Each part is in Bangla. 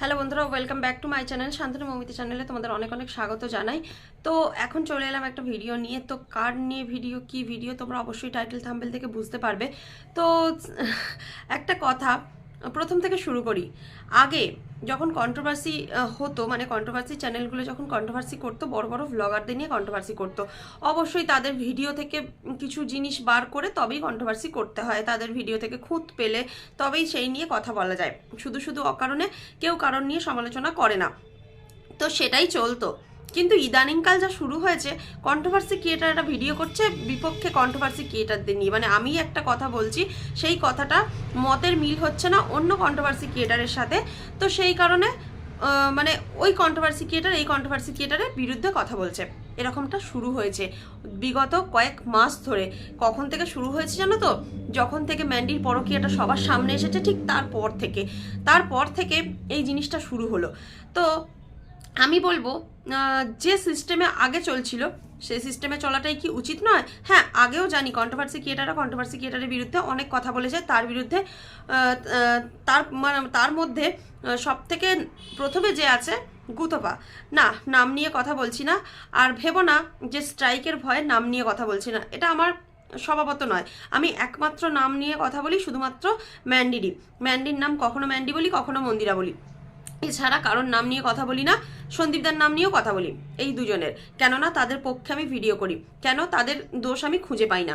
হ্যালো বন্ধুরা welcome back to my channel Shantanu Momita চ্যানেলে তোমাদের অনেক অনেক স্বাগত জানাই। তো এখন চলে এলাম একটা ভিডিও নিয়ে। তো কার নিয়ে ভিডিও কি ভিডিও তোমরা অবশ্যই টাইটেল থাম্বেল থেকে বুঝতে পারবে। তো একটা কথা প্রথম থেকে শুরু করি। আগে যখন কন্ট্রোভার্সি হতো মানে কন্ট্রোভার্সি চ্যানেলগুলো যখন কন্ট্রোভার্সি করতো, বড় বড় ভ্লগারদের নিয়ে কন্ট্রোভার্সি করতো। অবশ্যই তাদের ভিডিও থেকে কিছু জিনিস বার করে তবেই কন্ট্রোভার্সি করতে হয়। তাদের ভিডিও থেকে খুঁত পেলে তবেই সেই নিয়ে কথা বলা যায়। শুধু শুধু অকারণে কেউ কারণ নিয়ে সমালোচনা করে না। তো সেটাই চলতো। কিন্তু ইদানিংকাল যা শুরু হয়েছে কন্ট্রোভার্সি ক্রিয়েটাররা ভিডিও করছে, বিপক্ষে কন্ট্রোভার্সি ক্রিয়েটারদের নিয়ে। মানে আমি একটা কথা বলছি, সেই কথাটা মতের মিল হচ্ছে না অন্য কন্ট্রোভার্সি ক্রিয়েটারের সাথে। তো সেই কারণে মানে ওই কন্ট্রোভার্সি ক্রিয়েটার এই কন্ট্রোভার্সি ক্রিয়েটারের বিরুদ্ধে কথা বলছে। এরকমটা শুরু হয়েছে বিগত কয়েক মাস ধরে। কখন থেকে শুরু হয়েছে জানো তো? যখন থেকে ম্যান্ডির পরকীয়াটা সবার সামনে এসেছে, ঠিক তারপর থেকে। তারপর থেকে এই জিনিসটা শুরু হলো। তো আমি বলব যে সিস্টেমে আগে চলছিল, সেই সিস্টেমে চলাটাই কি উচিত নয়? হ্যাঁ আগেও জানি কন্ট্রোভার্সি ক্রিয়েটাররা কন্ট্রোভার্সি ক্রিয়েটারের বিরুদ্ধে অনেক কথা বলেছে। তার বিরুদ্ধে তার মানে তার মধ্যে সব থেকে প্রথমে যে আছে, গুতপা। না, নাম নিয়ে কথা বলছি না। আর ভেবো না যে স্ট্রাইকের ভয়ে নাম নিয়ে কথা বলছি না। এটা আমার স্বভাবত নয়। আমি একমাত্র নাম নিয়ে কথা বলি শুধুমাত্র ম্যান্ডিডি ম্যান্ডির নাম কখনো ম্যান্ডি বলি, কখনো মন্দিরা বলি এছাড়া কারোর নাম নিয়ে কথা বলি না, সন্দীপদার নাম নিয়েও কথা বলি, এই দুজনের। কেননা তাদের পক্ষে আমি ভিডিও করি, কেন তাদের দোষ আমি খুঁজে পাই না।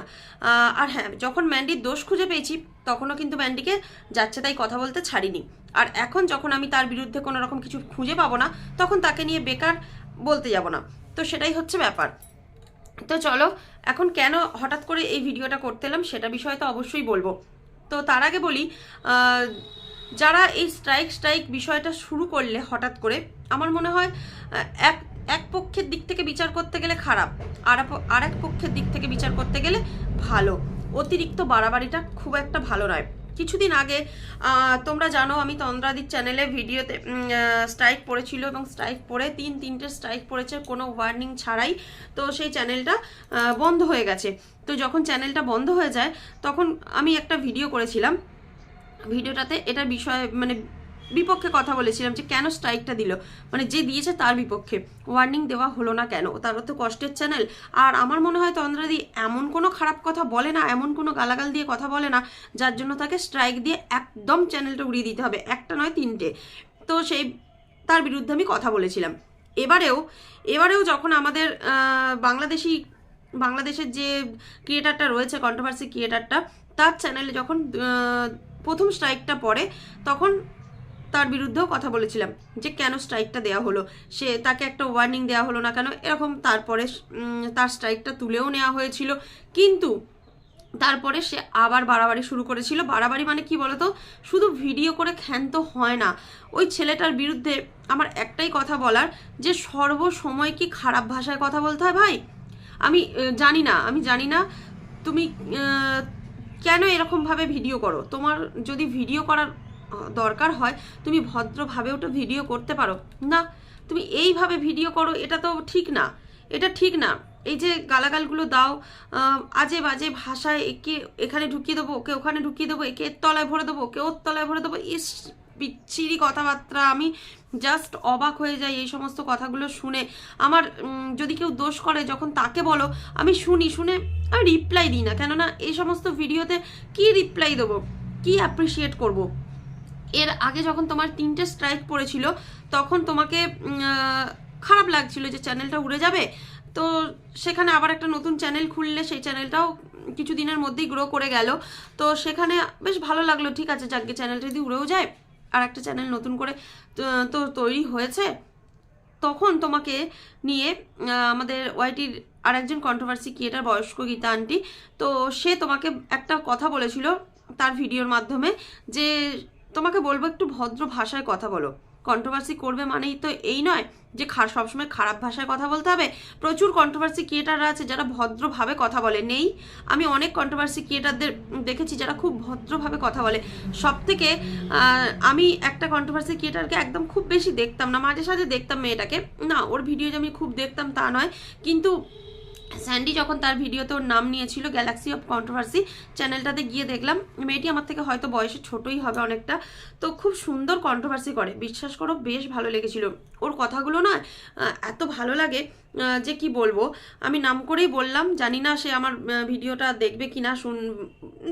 আর হ্যাঁ যখন ম্যান্ডির দোষ খুঁজে পেয়েছি, তখনও কিন্তু ম্যান্ডিকে যাচ্ছে তাই কথা বলতে ছাড়িনি। আর এখন যখন আমি তার বিরুদ্ধে কোনো রকম কিছু খুঁজে পাবো না, তখন তাকে নিয়ে বেকার বলতে যাব না। তো সেটাই হচ্ছে ব্যাপার। তো চলো, এখন কেন হঠাৎ করে এই ভিডিওটা করতে এলাম, সেটা বিষয়ে তো অবশ্যই বলব। তো তার আগে বলি যারা এই স্ট্রাইক স্ট্রাইক বিষয়টা শুরু করলে হঠাৎ করে, আমার মনে হয় এক এক পক্ষের দিক থেকে বিচার করতে গেলে খারাপ, আর আর এক পক্ষের দিক থেকে বিচার করতে গেলে ভালো। অতিরিক্ত বাড়াবাড়িটা খুব একটা ভালো নয়। কিছুদিন আগে তোমরা জানো আমি তন্দ্রাদির চ্যানেলে ভিডিওতে স্ট্রাইক পড়েছিল এবং স্ট্রাইক পড়ে তিন, তিনটে স্ট্রাইক পড়েছে, কোনো ওয়ার্নিং ছাড়াই। তো সেই চ্যানেলটা বন্ধ হয়ে গেছে। তো যখন চ্যানেলটা বন্ধ হয়ে যায়, তখন আমি একটা ভিডিও করেছিলাম। ভিডিওটাতে এটার বিষয়ে মানে বিপক্ষে কথা বলেছিলাম যে কেন স্ট্রাইকটা দিল। মানে যে দিয়েছে তার বিপক্ষে। ওয়ার্নিং দেওয়া হলো না কেন? তারপর তো কষ্টের চ্যানেল আর আমার মনে হয় তন্দ্রাদি এমন কোনো খারাপ কথা বলে না, এমন কোনো গালাগাল দিয়ে কথা বলে না, যার জন্য তাকে স্ট্রাইক দিয়ে একদম চ্যানেলটা উড়িয়ে দিতে হবে। একটা নয়, তিনটে। তো সেই, তার বিরুদ্ধে আমি কথা বলেছিলাম। এবারেও এবারেও যখন আমাদের বাংলাদেশি, বাংলাদেশের যে ক্রিয়েটারটা রয়েছে কন্ট্রোভার্সি ক্রিয়েটারটা তার চ্যানেলে যখন প্রথম স্ট্রাইকটা পড়ে, তখন তার বিরুদ্ধেও কথা বলেছিলাম যে কেন স্ট্রাইকটা দেওয়া হলো? সে তাকে একটা ওয়ার্নিং দেওয়া হলো না কেন? এরকম তারপরে তার স্ট্রাইকটা তুলেও নেওয়া হয়েছিল। কিন্তু তারপরে সে আবার বাড়াবাড়ি শুরু করেছিল। বাড়াবাড়ি মানে কি বলতো? শুধু ভিডিও করে ক্ষান্ত হয় না। ওই ছেলেটার বিরুদ্ধে আমার একটাই কথা বলার, যে সর্বসময় কি খারাপ ভাষায় কথা বলতে হয় ভাই? আমি জানি না, আমি জানি না। তুমি কেন এরকমভাবে ভিডিও করো? তোমার যদি ভিডিও করার দরকার হয়, তুমি ভদ্রভাবে ওটা ভিডিও করতে পারো। না, তুমি এইভাবে ভিডিও করো, এটা তো ঠিক না। এটা ঠিক না। এই যে গালাগালগুলো দাও আজে বাজে ভাষায় একে, এখানে ঢুকিয়ে দেবো, ওকে ওখানে ঢুকিয়ে দেবো, একে এর তলায় ভরে দেবো, ওকে ওর তলায় ভরে দেবো, ইস বিচ্ছিরি কথাবার্তা, আমি জাস্ট অবাক হয়ে যাই এই সমস্ত কথাগুলো শুনে। আমার যদি কেউ দোষ করে, যখন তাকে বলো, আমি শুনি, শুনে আমি রিপ্লাই দিই না। কেননা এই সমস্ত ভিডিওতে কি রিপ্লাই দেবো? কি অ্যাপ্রিসিয়েট করব? এর আগে যখন তোমার তিনটে স্ট্রাইক পড়েছিল, তখন তোমাকে খারাপ লাগছিল যে চ্যানেলটা উড়ে যাবে। তো সেখানে আবার একটা নতুন চ্যানেল খুললে, সেই চ্যানেলটাও কিছু দিনের মধ্যেই গ্রো করে গেল। তো সেখানে বেশ ভালো লাগল, ঠিক আছে, যাকে চ্যানেলটা যদি উড়েও যায় আর একটা চ্যানেল নতুন করে, তো- তৈরি হয়েছে, তখন তোমাকে নিয়ে আমাদের ওয়াইটির আর একজন কন্ট্রোভার্সি ক্রিয়েটার বয়স্ক গীতা আন্টি তো সে তোমাকে একটা কথা বলেছিল তার ভিডিওর মাধ্যমে যে, তোমাকে বলব একটু ভদ্র ভাষায় কথা বলো। কন্ট্রোভার্সি করবে মানেই তো এই নয় যে সবসময় খারাপ ভাষায় কথা বলতে হবে। প্রচুর কন্ট্রোভার্সি ক্রিয়েটাররা আছে যারা ভদ্রভাবে কথা বলে। নেই। আমি অনেক কন্ট্রোভার্সি ক্রিয়েটারদের দেখেছি যারা খুব ভদ্রভাবে কথা বলে। সব থেকে আমি একটা কন্ট্রোভার্সি ক্রিয়েটারকে একদম খুব বেশি দেখতাম না। মাঝে সাঝে দেখতাম মেয়েটাকে। না, ওর ভিডিও যে আমি খুব দেখতাম তা নয়। কিন্তু স্যান্ডি যখন তার ভিডিওতে ওর নাম নিয়েছিল গ্যালাক্সি অফ কন্ট্রোভার্সি চ্যানেলটাতে গিয়ে দেখলাম, মেয়েটি আমার থেকে হয়তো বয়সে ছোটই হবে অনেকটা। তো খুব সুন্দর কন্ট্রোভার্সি করে, বিশ্বাস করো বেশ ভালো লেগেছিল। ওর কথাগুলো না এত ভালো লাগে যে কি বলব? আমি নাম করেই বললাম, জানি না সে আমার ভিডিওটা দেখবে কি না শুন,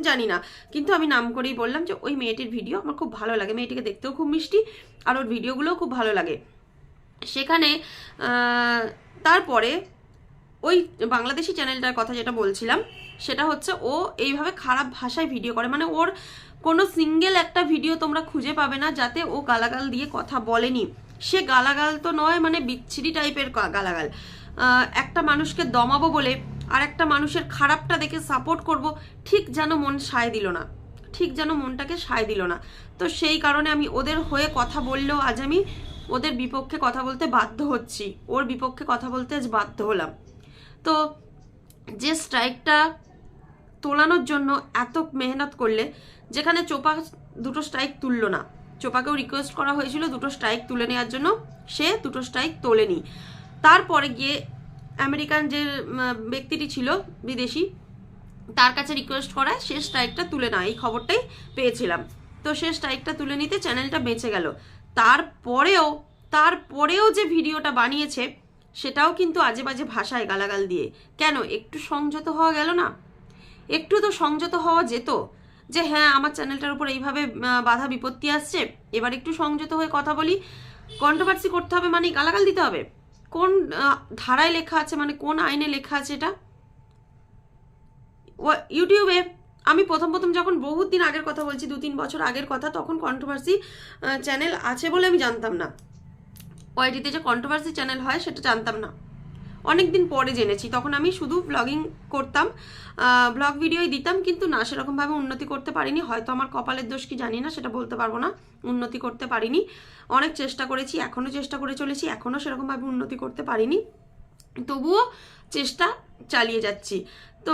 জানি না। কিন্তু আমি নাম করেই বললাম যে ওই মেয়েটির ভিডিও আমার খুব ভালো লাগে, মেয়েটিকে দেখতেও খুব মিষ্টি, আর ওর ভিডিওগুলোও খুব ভালো লাগে। সেখানে তারপরে ওই বাংলাদেশি চ্যানেলটার কথা যেটা বলছিলাম, সেটা হচ্ছে ও এইভাবে খারাপ ভাষায় ভিডিও করে। মানে ওর কোনো সিঙ্গেল একটা ভিডিও তোমরা খুঁজে পাবে না, যাতে ও গালাগাল দিয়ে কথা বলেনি। সে গালাগাল তো নয় মানে বিচ্ছিরি টাইপের গালাগাল। একটা মানুষকে দমাবো বলে আর একটা মানুষের খারাপটা দেখে সাপোর্ট করব, ঠিক যেন মন সায় দিল না। ঠিক যেন মনটাকে সায় দিল না। তো সেই কারণে আমি ওদের হয়ে কথা বললেও আজ আমি ওদের বিপক্ষে কথা বলতে বাধ্য হচ্ছি। ওর বিপক্ষে কথা বলতে আজ বাধ্য হলাম। তো যে স্ট্রাইকটা তোলানোর জন্য এত মেহনত করলে, যেখানে চোপা দুটো স্ট্রাইক তুললো না, চোপাকেও রিকোয়েস্ট করা হয়েছিল দুটো স্ট্রাইক তুলে নেওয়ার জন্য, সে দুটো স্ট্রাইক তোলেনি। তারপরে গিয়ে আমেরিকান যে ব্যক্তিটি ছিল, বিদেশি, তার কাছে রিকোয়েস্ট করায় সে স্ট্রাইকটা তুলে না এই খবরটাই পেয়েছিলাম। তো সে স্ট্রাইকটা তুলে নিতে চ্যানেলটা বেঁচে গেল। তারপরেও তারপরেও যে ভিডিওটা বানিয়েছে সেটাও কিন্তু আজে বাজে ভাষায় গালাগাল দিয়ে। কেন? একটু সংযত হওয়া গেল না? একটু তো সংযত হওয়া যেত। যে হ্যাঁ আমার চ্যানেলটার উপর এইভাবে বাধা বিপত্তি আসছে, এবার একটু সংযত হয়ে কথা বলি। কন্ট্রোভার্সি করতে হবে মানে গালাগাল দিতে হবে। কোন ধারায় লেখা আছে মানে কোন আইনে লেখা আছে এটা? ইউটিউবে আমি প্রথম প্রথম যখন বহুত দিন আগের কথা বলছি দু তিন বছর আগের কথা, তখন কন্ট্রোভার্সি চ্যানেল আছে বলে আমি জানতাম না। ওয়াইটিতে যে কন্ট্রোভার্সি চ্যানেল হয়, সেটা জানতাম না। অনেক দিন পরে জেনেছি। তখন আমি শুধু ব্লগিং করতাম। ব্লগ ভিডিওই দিতাম, কিন্তু না, সেরকমভাবে উন্নতি করতে পারিনি। হয়তো আমার কপালের দোষ কি জানি না, সেটা বলতে পারব না। উন্নতি করতে পারিনি। অনেক চেষ্টা করেছি এখনও চেষ্টা করে চলেছি এখনও সেরকমভাবে উন্নতি করতে পারিনি। তবুও চেষ্টা চালিয়ে যাচ্ছি। তো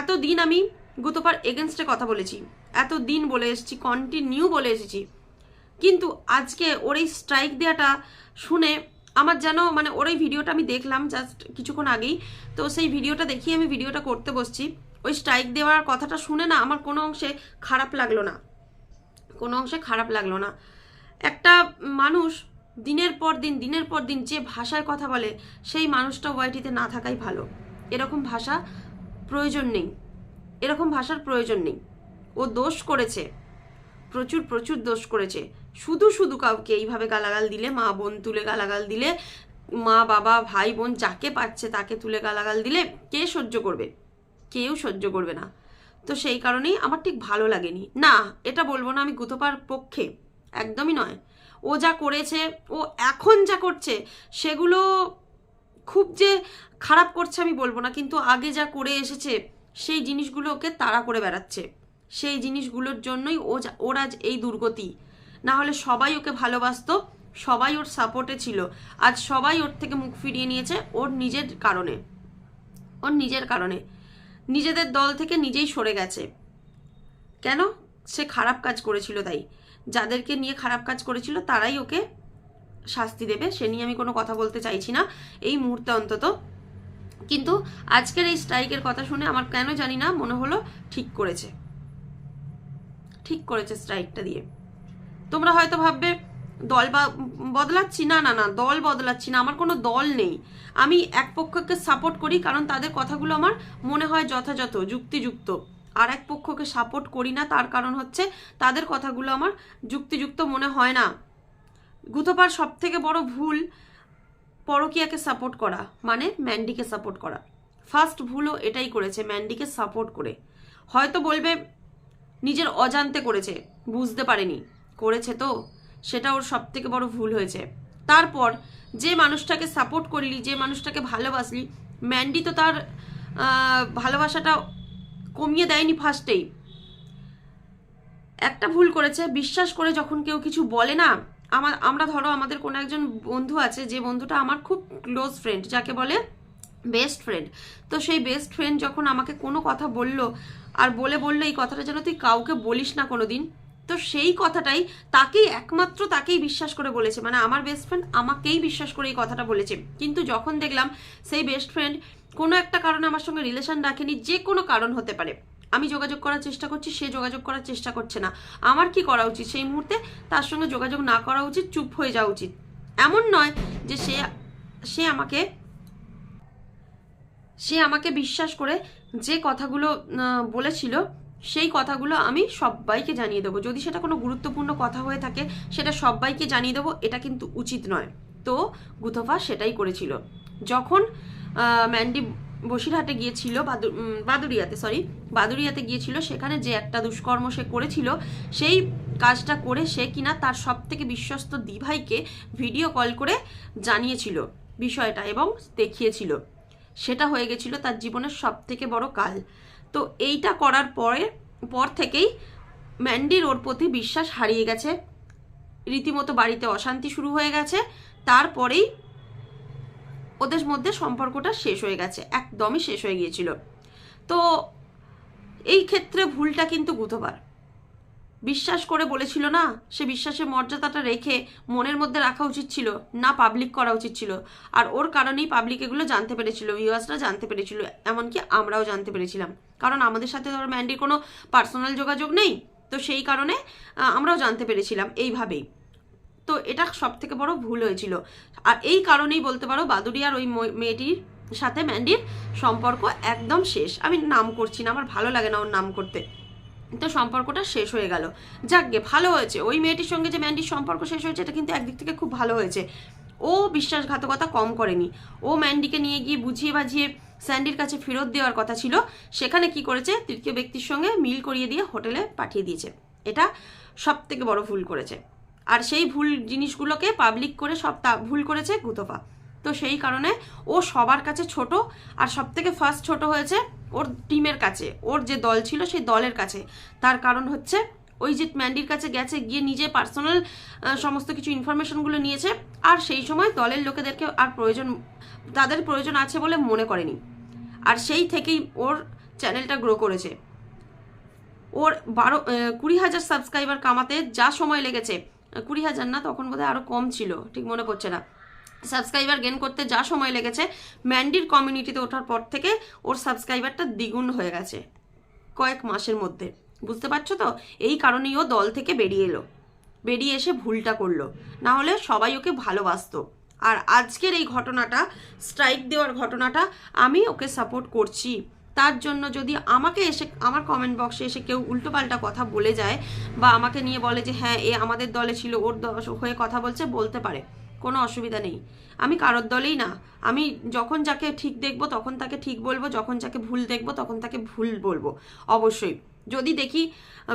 এত দিন আমি গুতোপার এগেনস্টে কথা বলেছি। এত দিন বলে এসেছি কন্টিনিউ বলে এসেছি। কিন্তু আজকে ওর এই স্ট্রাইক দেওয়াটা শুনে আমার যেন মানে ওর এই ভিডিওটা আমি দেখলাম জাস্ট কিছুক্ষণ আগেই, তো সেই ভিডিওটা দেখিয়ে আমি ভিডিওটা করতে বসছি। ওই স্ট্রাইক দেওয়ার কথাটা শুনে না আমার কোনো অংশে খারাপ লাগল না। কোনো অংশে খারাপ লাগল না। একটা মানুষ দিনের পর দিন, দিনের পর দিন যে ভাষায় কথা বলে, সেই মানুষটা ওয়াইটিতে না থাকাই ভালো। এরকম ভাষা প্রয়োজন নেই। এরকম ভাষার প্রয়োজন নেই। ও দোষ করেছে। প্রচুর প্রচুর দোষ করেছে। শুধু শুধু কাউকে এইভাবে গালাগাল দিলে, মা বোন তুলে গালাগাল দিলে, মা, বাবা, ভাই, বোন যাকে পাচ্ছে তাকে তুলে গালাগাল দিলে কে সহ্য করবে? কেউ সহ্য করবে না। তো সেই কারণেই আমার ঠিক ভালো লাগেনি। না, এটা বলব না আমি গুতপার পক্ষে। একদমই নয়। ও যা করেছে, ও এখন যা করছে, সেগুলো খুব যে খারাপ করছে আমি বলব না, কিন্তু আগে যা করে এসেছে, সেই জিনিসগুলো ওকে তাড়া করে বেড়াচ্ছে। সেই জিনিসগুলোর জন্যই ও ওর এই দুর্গতি। না হলে সবাই ওকে ভালোবাসতো, সবাই ওর সাপোর্টে ছিল। আজ সবাই ওর থেকে মুখ ফিরিয়ে নিয়েছে ওর নিজের কারণে। ওর নিজের কারণে। নিজেদের দল থেকে নিজেই সরে গেছে। কেন? সে খারাপ কাজ করেছিল তাই। যাদেরকে নিয়ে খারাপ কাজ করেছিল তারাই ওকে শাস্তি দেবে, সে নিয়ে আমি কোনো কথা বলতে চাইছি না এই মুহূর্তে অন্তত। কিন্তু আজকের এই স্ট্রাইকের কথা শুনে আমার কেন জানি না মনে হলো ঠিক করেছে। ঠিক করেছে স্ট্রাইকটা দিয়ে। তোমরা হয়তো ভাববে, দল বদলাচ্ছি? না না না, দল বদলাচ্ছি না, আমার কোনো দল নেই। আমি এক পক্ষকে সাপোর্ট করি কারণ তাদের কথাগুলো আমার মনে হয় যথাযথ, যুক্তিযুক্ত। আর এক পক্ষকে সাপোর্ট করি না, তার কারণ হচ্ছে তাদের কথাগুলো আমার যুক্তিযুক্ত মনে হয় না। গুতোপার সব থেকে বড় ভুল পরকিয়াকে সাপোর্ট করা মানে ম্যান্ডিকে সাপোর্ট করা। ফার্স্ট ভুলও এটাই করেছে, ম্যান্ডিকে সাপোর্ট করে। হয়তো বলবে, নিজের অজান্তে করেছে, বুঝতে পারেনি। করেছে তো, সেটা ওর সব থেকে বড় ভুল হয়েছে। তারপর যে মানুষটাকে সাপোর্ট করলি, যে মানুষটাকে ভালোবাসলি ম্যান্ডি তো তার ভালোবাসাটা কমিয়ে দেয়নি ফার্স্টেই একটা ভুল করেছে, বিশ্বাস করে যখন কেউ কিছু বলে না আমার আমরা ধরো আমাদের কোনো একজন বন্ধু আছে, যে বন্ধুটা আমার খুব ক্লোজ ফ্রেন্ড যাকে বলে বেস্ট ফ্রেন্ড তো সেই বেস্ট ফ্রেন্ড যখন আমাকে কোনো কথা বলল, আর বলে বলল এই কথাটা যেন তুই কাউকে বলিস না কোনো দিন তো সেই কথাটাই তাকেই একমাত্র তাকেই বিশ্বাস করে বলেছে। মানে আমার বেস্ট ফ্রেন্ড আমাকেই বিশ্বাস করে এই কথাটা বলেছে। কিন্তু যখন দেখলাম সেই বেস্ট ফ্রেন্ড কোনো একটা কারণে আমার সঙ্গে রিলেশন রাখেনি, যে কোনো কারণ হতে পারে। আমি যোগাযোগ করার চেষ্টা করছি, সে যোগাযোগ করার চেষ্টা করছে না। আমার কি করা উচিত? সেই মুহূর্তে তার সঙ্গে যোগাযোগ না করা উচিত, চুপ হয়ে যাওয়া উচিত। এমন নয় যে সে সে আমাকে সে আমাকে বিশ্বাস করে যে কথাগুলো বলেছিল সেই কথাগুলো আমি সবাইকে জানিয়ে দেবো। যদি সেটা কোনো গুরুত্বপূর্ণ কথা হয়ে থাকে সেটা সবাইকে জানিয়ে দেবো এটা কিন্তু উচিত নয়। তো গুথফা সেটাই করেছিল। যখন ম্যান্ডি বসিরহাটে গিয়েছিল বাদু- উম, সরি বাদুড়িয়াতে গিয়েছিল সেখানে যে একটা দুষ্কর্ম সে করেছিল সেই কাজটা করে সে কিনা তার সব থেকে বিশ্বস্ত দিভাইকে ভিডিও কল করে জানিয়েছিল বিষয়টা এবং দেখিয়েছিল। সেটা হয়ে গেছিল তার জীবনের সব থেকে বড় কাল। তো এইটা করার পরে, পর থেকেই ম্যান্ডির ওর প্রতি বিশ্বাস হারিয়ে গেছে। রীতিমতো বাড়িতে অশান্তি শুরু হয়ে গেছে। তারপরেই ওদের মধ্যে সম্পর্কটা শেষ হয়ে গেছে, একদমই শেষ হয়ে গিয়েছিল। তো এই ক্ষেত্রে ভুলটা কিন্তু গুতবার বিশ্বাস করে বলেছিল না, সে বিশ্বাসের মর্যাদাটা রেখে মনের মধ্যে রাখা উচিত ছিল, না পাবলিক করা উচিত ছিল। আর ওর কারণেই পাবলিক এগুলো জানতে পেরেছিল ভিউয়ার্সরা জানতে পেরেছিল, এমনকি আমরাও জানতে পেরেছিলাম। কারণ আমাদের সাথে ধরো ম্যান্ডির কোনো পার্সোনাল যোগাযোগ নেই, তো সেই কারণে আমরাও জানতে পেরেছিলাম এইভাবেই। তো এটা সব থেকে বড় ভুল হয়েছিল। আর এই কারণেই বলতে পারো বাদুড়িয়ার ওই মেয়েটির সাথে ম্যান্ডির সম্পর্ক একদম শেষ। আমি নাম করছি না, আমার ভালো লাগে না ওর নাম করতে। তো সম্পর্কটা শেষ হয়ে গেল। যাকগে ভালো হয়েছে। ওই মেয়েটির সঙ্গে যে ম্যান্ডির সম্পর্ক শেষ হয়েছে, এটা কিন্তু একদিক থেকে খুব ভালো হয়েছে। ও বিশ্বাসঘাতকতা কম করেনি। ও ম্যান্ডিকে নিয়ে গিয়ে বুঝিয়ে বাঝিয়ে স্যান্ডির কাছে ফেরত দেওয়ার কথা ছিল। সেখানে কি করেছে? তৃতীয় ব্যক্তির সঙ্গে মিল করিয়ে দিয়ে হোটেলে পাঠিয়ে দিয়েছে। এটা সব থেকে বড় ভুল করেছে। আর সেই ভুল জিনিসগুলোকে পাবলিক করে সব তা ভুল করেছে গুতফা। তো সেই কারণে ও সবার কাছে ছোট আর সব থেকে ফার্স্ট ছোট হয়েছে ওর টিমের কাছে। ওর যে দল ছিল সেই দলের কাছে। তার কারণ হচ্ছে ওই যে ম্যান্ডির কাছে গেছে, গিয়ে নিজে পার্সোনাল সমস্ত কিছু ইনফরমেশনগুলো নিয়েছে। আর সেই সময় দলের লোকেদেরকে আর প্রয়োজন, তাদের প্রয়োজন আছে বলে মনে করেনি। আর সেই থেকেই ওর চ্যানেলটা গ্রো করেছে। ওর বারো কুড়ি হাজার সাবস্ক্রাইবার কামাতে যা সময় লেগেছে কুড়ি হাজার না, তখন বোধহয় আরও কম ছিল, ঠিক মনে পড়ছে না। সাবস্ক্রাইবার গেন করতে যা সময় লেগেছে, ম্যান্ডির কমিউনিটিতে ওঠার পর থেকে ওর সাবস্ক্রাইবারটা দ্বিগুণ হয়ে গেছে, কয়েক মাসের মধ্যে। বুঝতে পারছ তো? এই কারণেই ও দল থেকে বেরিয়ে এলো। বেরিয়ে এসে ভুলটা করল। না হলে সবাই ওকে ভালোবাসতো। আর আজকের এই ঘটনাটা স্ট্রাইক দেওয়ার ঘটনাটা আমি ওকে সাপোর্ট করছি। তার জন্য যদি আমাকে এসে, আমার কমেন্ট বক্সে এসে কেউ উল্টোপাল্টা কথা বলে যায় বা আমাকে নিয়ে বলে যে হ্যাঁ এ আমাদের দলে ছিল, ওর হয়ে কথা বলছে, বলতে পারে। কোনো অসুবিধা নেই। আমি কারোর দলেই না। আমি যখন যাকে ঠিক দেখব, তখন তাকে ঠিক বলব, যখন যাকে ভুল দেখব, তখন তাকে ভুল বলব। অবশ্যই। যদি দেখি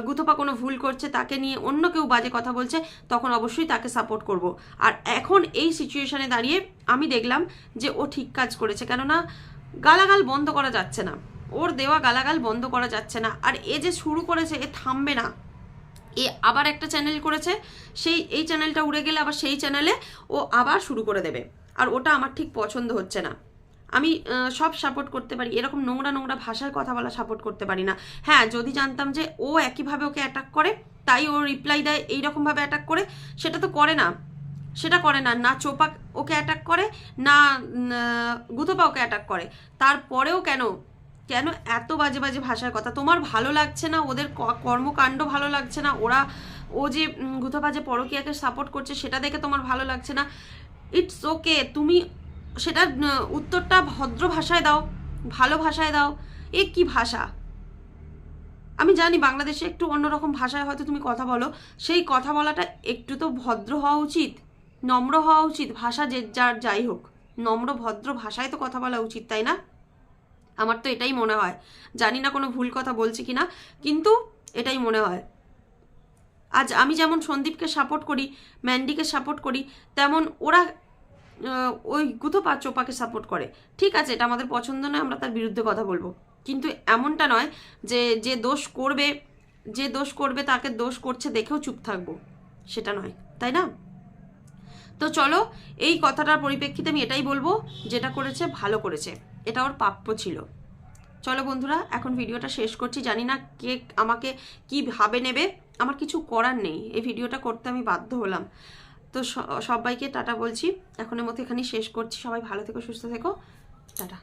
গুথপা কোনো ভুল করছে, তাকে নিয়ে অন্য কেউ বাজে কথা বলছে, তখন অবশ্যই তাকে সাপোর্ট করব। আর এখন এই সিচুয়েশানে দাঁড়িয়ে আমি দেখলাম যে ও ঠিক কাজ করেছে, কেননা গালাগাল বন্ধ করা যাচ্ছে না। ওর দেওয়া গালাগাল বন্ধ করা যাচ্ছে না। আর এ যে শুরু করেছে, এ থামবে না। এ আবার একটা চ্যানেল করেছে, সেই, এই চ্যানেলটা উড়ে গেলে আবার সেই চ্যানেলে ও আবার শুরু করে দেবে। আর ওটা আমার ঠিক পছন্দ হচ্ছে না। আমি সব সাপোর্ট করতে পারি। এরকম নোংরা নোংরা ভাষায় কথা বলা সাপোর্ট করতে পারি না। হ্যাঁ যদি জানতাম যে ও একইভাবে ওকে অ্যাটাক করে, তাই ও রিপ্লাই দেয় এইরকমভাবে অ্যাটাক করে, সেটা তো করে না। সেটা করে না। না চোপা ওকে অ্যাটাক করে, না গুথোপা ওকে অ্যাটাক করে। তারপরেও কেন? কেন এত বাজে বাজে ভাষার কথা? তোমার ভালো লাগছে না? ওদের কর্মকাণ্ড ভালো লাগছে না? ওরা, ও যে গুথোপা যে পরকীয়াকে সাপোর্ট করছে, সেটা দেখে তোমার ভালো লাগছে না? ইটস ওকে তুমি সেটার উত্তরটা ভদ্র ভাষায় দাও, ভালো ভাষায় দাও। এ কি ভাষা? আমি জানি বাংলাদেশে একটু অন্যরকম ভাষায় হয়তো তুমি কথা বলো। সেই কথা বলাটা একটু তো ভদ্র হওয়া উচিত, নম্র হওয়া উচিত, ভাষা যে যার যাই হোক। নম্র, ভদ্র ভাষায় তো কথা বলা উচিত, তাই না? আমার তো এটাই মনে হয়। জানি না কোনো ভুল কথা বলছি কিনা, কিন্তু এটাই মনে হয়। আজ আমি যেমন সন্দীপকে সাপোর্ট করি, ম্যান্ডিকে সাপোর্ট করি, তেমন ওরা ওই গুথোপা চোপাকে সাপোর্ট করে। ঠিক আছে, এটা আমাদের পছন্দ নয়, আমরা তার বিরুদ্ধে কথা বলব। কিন্তু এমনটা নয় যে যে দোষ করবে, যে দোষ করবে, তাকে দোষ করছে দেখেও চুপ থাকব। সেটা নয়, তাই না? তো চলো, এই কথাটার পরিপ্রেক্ষিতে আমি এটাই বলব, যেটা করেছে, ভালো করেছে। এটা ওর প্রাপ্য ছিল। চলো বন্ধুরা, এখন ভিডিওটা শেষ করছি। জানি না কে আমাকে কি ভাবে নেবে। আমার কিছু করার নেই। এই ভিডিওটা করতে আমি বাধ্য হলাম। তো সবাইকে টাটা বলছি। এখনের মতো এখানেই শেষ করছি। সবাই ভালো থেকো, সুস্থ থেকো। টাটা।